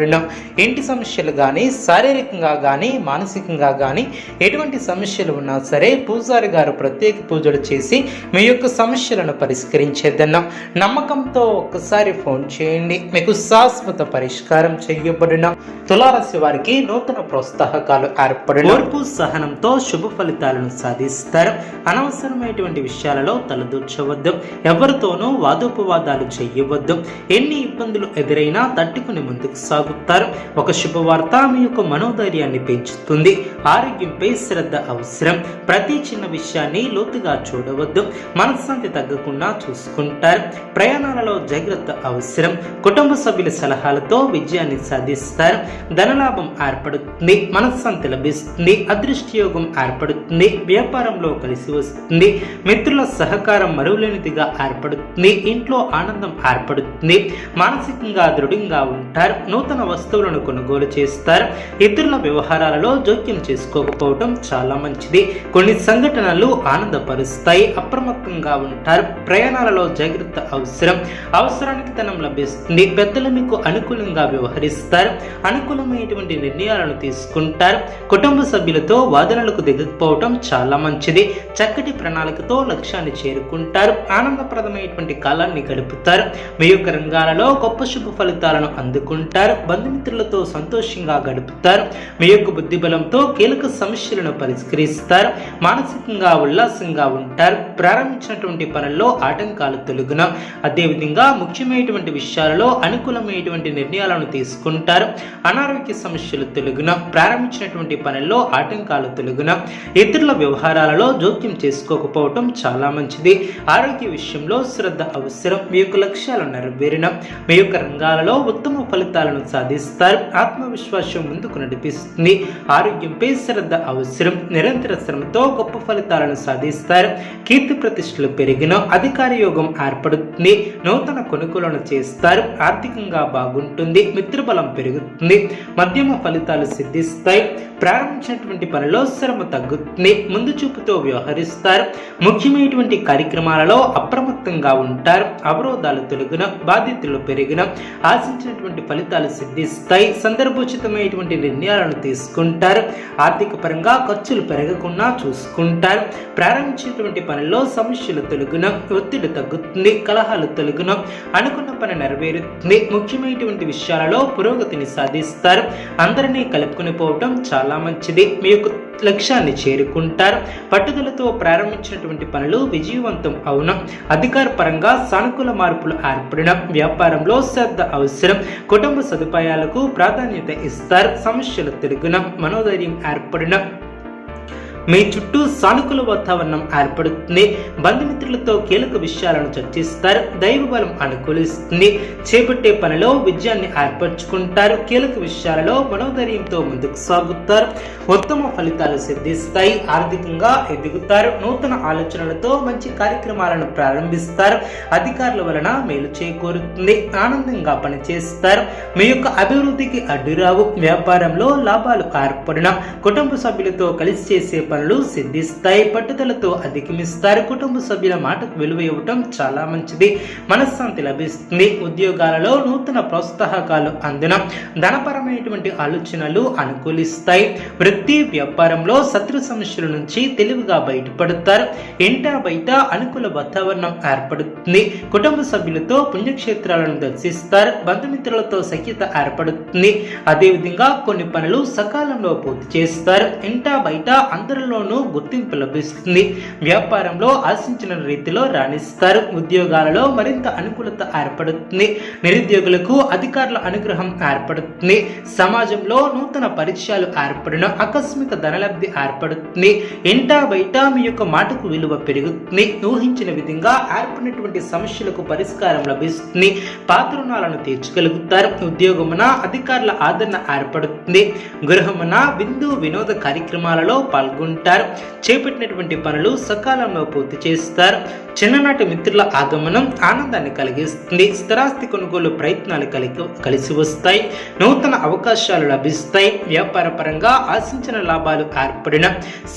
చేయబడిన ఇంటి సమస్యలు కానీ శారీరకంగా కానీ మానసికంగా కానీ ఎటువంటి సమస్యలు ఉన్నా సరే పూజారి గారు ప్రత్యేక పూజలు చేసి మీ యొక్క సమస్యలను పరిష్కరించేద్దన్నాం. నమ్మకంతో ఒక్కసారి ఫోన్ చేయండి. మీకు శాశ్వత పరిష్కారం చేయబడిన. తులారాశి వారికి నూతన ప్రోత్సాహకాలు ఏర్పడిన. ఓర్పు సహనంతో శుభ ఫలితాలను సాధిస్తారు. అనవసరమైనటువంటి విషయాలలో తలదూర్చవద్దు. ఎవరితోనూ వాదోపవాదాలు చేయవద్దు. ఎన్ని ఇబ్బందులు ఎదురైనా తట్టుకుని ముందుకు సాగు సాగుతారు ఒక శుభవార్త మీ యొక్క మనోధైర్యాన్ని పెంచుతుంది. ఆరోగ్యంపై శ్రద్ధ అవసరం. ప్రతి చిన్న విషయాన్ని లోతుగా చూడవద్దు. మనశ్శాంతి తగ్గకుండా చూసుకుంటారు. ప్రయాణాలలో జాగ్రత్త అవసరం. కుటుంబ సభ్యుల సలహాలతో విజయాన్ని సాధిస్తారు. ధనలాభం ఏర్పడుతుంది. మనశ్శాంతి లభిస్తుంది. అదృష్టయోగం ఏర్పడుతుంది. వ్యాపారంలో కలిసి వస్తుంది. మిత్రుల సహకారం మరువులేనిదిగా ఏర్పడుతుంది. ఇంట్లో ఆనందం ఏర్పడుతుంది. మానసికంగా దృఢంగా ఉంటారు. నూతన వస్తువులను కొనుగోలు చేస్తారు. ఇతరుల వ్యవహారాలలో జోక్యం చేసుకోకపోవటం చాలా మంచిది. కొన్ని సంఘటనలు ఆనందపరుస్తాయి అప్రమత్తంగా ఉంటారు. ప్రయాణాలలో జాగ్రత్త అవసరం. అవసరానికి ధనం లభిస్తుంది. పెద్దలు మీకు అనుకూలంగా వ్యవహరిస్తారు. అనుకూలమైనటువంటి నిర్ణయాలను తీసుకుంటారు. కుటుంబ సభ్యులతో వాదనలకు దిగకపోవటం చాలా మంచిది. చక్కటి ప్రణాళికతో లక్ష్యాన్ని చేరుకుంటారు. ఆనందప్రదమైనటువంటి కాలాన్ని గడుపుతారు. మీ యొక్క రంగాలలో గొప్ప శుభ ఫలితాలను అందుకుంటారు. బంధుమిత్రులతో సంతోషంగా గడుపుతారు. మీ యొక్క బుద్ధిబలంతో కీలక సమస్యలను పరిష్కరిస్తారు. మానసికంగా ఉల్లాసంగా ఉంటారు. ప్రారంభించినటువంటి పనుల్లో ఆటంకాలు తొలగున. అదేవిధంగా ముఖ్యమైనటువంటి విషయాలలో అనుకూలమైనటువంటి నిర్ణయాలను తీసుకుంటారు. అనారోగ్య సమస్యలు తొలగున. ప్రారంభించినటువంటి పనుల్లో ఆటంకాలు తొలగున. ఇతరుల వ్యవహారాలలో జోక్యం చేసుకోకపోవటం చాలా మంచిది. ఆరోగ్య విషయంలో శ్రద్ధ అవసరం. మీ యొక్క లక్ష్యాలు నెరవేరిన. మీ యొక్క రంగాలలో ఉత్తమ ఫలితాలను సాధిస్తారు. ఆత్మవిశ్వాసం ముందుకు నడిపిస్తుంది. ఆరోగ్యంపై శ్రద్ధ అవసరం నిరంతర శ్రమతో గొప్ప ఫలితాలను సాధిస్తారు. కీర్తి ప్రతిష్టలు పెరిగిన అధికార యోగం ఏర్పడుతుంది. నూతన కొనుగోలను చేస్తారు. ఆర్థికంగా బాగుంటుంది. మిత్రబలం పెరుగుతుంది. మధ్యమ ఫలితాలు సిద్ధిస్తాయి. ప్రారంభించినటువంటి పనిలో శ్రమ తగ్గుతుంది. ముందు చూపుతో వ్యవహరిస్తారు. ముఖ్యమైనటువంటి కార్యక్రమాలలో అప్రమత్తంగా ఉంటారు. అవరోధాలు తొలగిన బాధ్యతలు పెరిగిన ఆశించినటువంటి ఫలితాలు సిద్ధిస్తాయి. సందర్భోచితమైనటువంటి నిర్ణయాలను తీసుకుంటారు. ఆర్థిక పరంగా ఖర్చులు పెరగకుండా చూసుకుంటారు. ప్రారంభించినటువంటి పనిలో సమస్యలు తొలగిన ఒత్తిడి తగ్గుతుంది కలహాలు తొలగిన అనుకున్న పని నెరవేరుతుంది. ముఖ్యమైనటువంటి విషయాలలో పురోగతిని సాధిస్తారు. అందరినీ కలుపుకుని పోవడం చాలా మంచిది. మీ యొక్క లక్ష్యాన్ని చేరుకుంటారు. పట్టుదలతో ప్రారంభించినటువంటి పనులు విజయవంతం అవును. అధికార పరంగా సానుకూల మార్పులు ఏర్పడిన వ్యాపారంలో శ్రద్ధ అవసరం. కుటుంబ సదుపాయాలకు ప్రాధాన్యత ఇస్తారు. సమస్యలు తిరుగున మనోధైర్యం ఏర్పడిన మీ చుట్టూ సానుకూల వాతావరణం ఏర్పడుతుంది. బంధుమిత్రులతో కీలక విషయాలను చర్చిస్తారు. దైవ బలం అనుకూలిస్తుంది. చేపట్టే పనిలో విజయాన్ని ఏర్పరచుకుంటారు. కీలక విషయాలలో మనోధైర్యంతో ముందుకు సాగుతారు. ఉత్తమ ఫలితాలు సిద్ధిస్తాయి. ఆర్థికంగా ఎదుగుతారు. నూతన ఆలోచనలతో మంచి కార్యక్రమాలను ప్రారంభిస్తారు. అధికారుల వలన మేలు చేకూరుతుంది. ఆనందంగా పనిచేస్తారు. మీ యొక్క అభివృద్ధికి అడ్డురావు. వ్యాపారంలో లాభాలు ఏర్పడిన కుటుంబ సభ్యులతో కలిసి చేసే పనులు సిద్ధిస్తాయి పట్టుదలతో అధిగమిస్తారు. కుటుంబ సభ్యుల మాటకు విలువ ఇవ్వటం చాలా మంచిది. మనశ్శాంతి లభిస్తుంది. ఉద్యోగాలలో నూతన ప్రోత్సాహకాలు అందున ధనపరమైనటువంటి ఆలోచనలు అనుకూలిస్తాయి. వృత్తి వ్యాపారంలో శత్రు సమస్యల నుంచి తెలివిగా బయటపడతారు. ఇంట బయట అనుకూల వాతావరణం ఏర్పడుతుంది. కుటుంబ సభ్యులతో పుణ్యక్షేత్రాలను దర్శిస్తారు. బంధుమిత్రులతో సఖ్యత ఏర్పడుతుంది. అదేవిధంగా కొన్ని పనులు సకాలంలో పూర్తి చేస్తారు. ఇంట బయట అందరూ అందరిలోనూ గుర్తింపు లభిస్తుంది. వ్యాపారంలో ఆశించిన రీతిలో రాణిస్తారు. ఉద్యోగాలలో మరింత అనుకూలత ఏర్పడుతుంది. నిరుద్యోగులకు అధికారుల అనుగ్రహం ఏర్పడుతుంది. సమాజంలో నూతన పరిచయాలు ఏర్పడిన ఆకస్మిక ధనలబ్ధి ఏర్పడుతుంది. ఇంటా బయట మీ యొక్క మాటకు విలువ పెరుగుతుంది. ఊహించిన విధంగా ఏర్పడినటువంటి సమస్యలకు పరిష్కారం లభిస్తుంది. పాత రుణాలను తీర్చగలుగుతారు. ఉద్యోగమున అధికారుల ఆదరణ ఏర్పడుతుంది. గృహమున విందు వినోద కార్యక్రమాలలో పాల్గొంటారు. చేపట్టినటువంటి పనులు సకాలంలో పూర్తి చేస్తారు. చిన్ననాటి మిత్రుల ఆగమనం ఆనందాన్ని కలిగిస్తుంది. స్థిరాస్తి కొనుగోలు ప్రయత్నాలు కలిగి కలిసి వస్తాయి. నూతన అవకాశాలు లభిస్తాయి. వ్యాపార పరంగా ఆశించిన లాభాలు ఏర్పడిన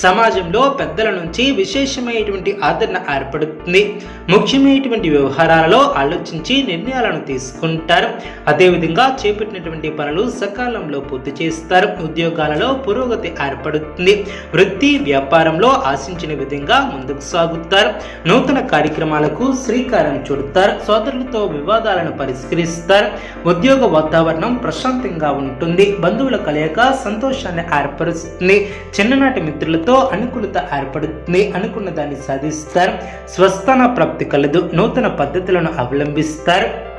సమాజంలో పెద్దల నుంచి విశేషమైనటువంటి ఆదరణ ఏర్పడుతుంది. ముఖ్యమైనటువంటి వ్యవహారాలలో ఆలోచించి నిర్ణయాలను తీసుకుంటారు. అదేవిధంగా చేపట్టినటువంటి పనులు సకాలంలో పూర్తి చేస్తారు. ఉద్యోగాలలో పురోగతి ఏర్పడుతుంది. వృత్తి వ్యాపారంలో ఆశించిన విధంగా ముందుకు సాగుతారు. నూతన కార్యక్రమాలకు శ్రీకారం చుడతారు. సోదరులతో వివాదాలను పరిష్కరిస్తారు. ఉద్యోగ వాతావరణం ప్రశాంతంగా ఉంటుంది. బంధువుల కలయిక సంతోషాన్ని ఏర్పరుస్తుంది. చిన్ననాటి మిత్రులతో అనుకూలత ఏర్పడుతుంది. అనుకున్న దాన్ని సాధిస్తారు. స్వస్థాన ప్రాప్తి కలదు. నూతన పద్ధతులను అవలంబిస్తారు.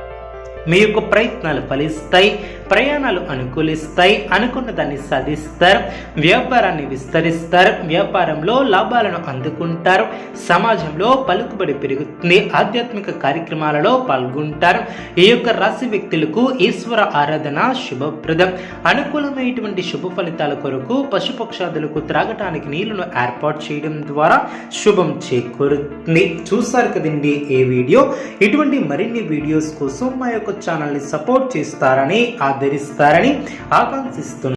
మీ యొక్క ప్రయత్నాలు ఫలిస్తాయి. ప్రయాణాలు అనుకూలిస్తాయి అనుకున్న దాన్ని సాధిస్తారు వ్యాపారాన్ని విస్తరిస్తారు వ్యాపారంలో లాభాలను అందుకుంటారు సమాజంలో పలుకుబడి పెరుగుతుంది ఆధ్యాత్మిక కార్యక్రమాలలో పాల్గొంటారు. ఈ యొక్క రాశి వ్యక్తులకు ఈశ్వర ఆరాధన శుభప్రదం. అనుకూలమైనటువంటి శుభ ఫలితాల కొరకు పశుపక్షాదులకు త్రాగటానికి నీళ్ళను ఏర్పాటు చేయడం ద్వారా శుభం చేకూరుతుంది. చూసారు కదండి ఏ వీడియో? ఇటువంటి మరిన్ని వీడియోస్ కోసం మా యొక్క ఛానల్ని సపోర్ట్ చేస్తారని ఆదరిస్తారని ఆకాంక్షిస్తున్నారు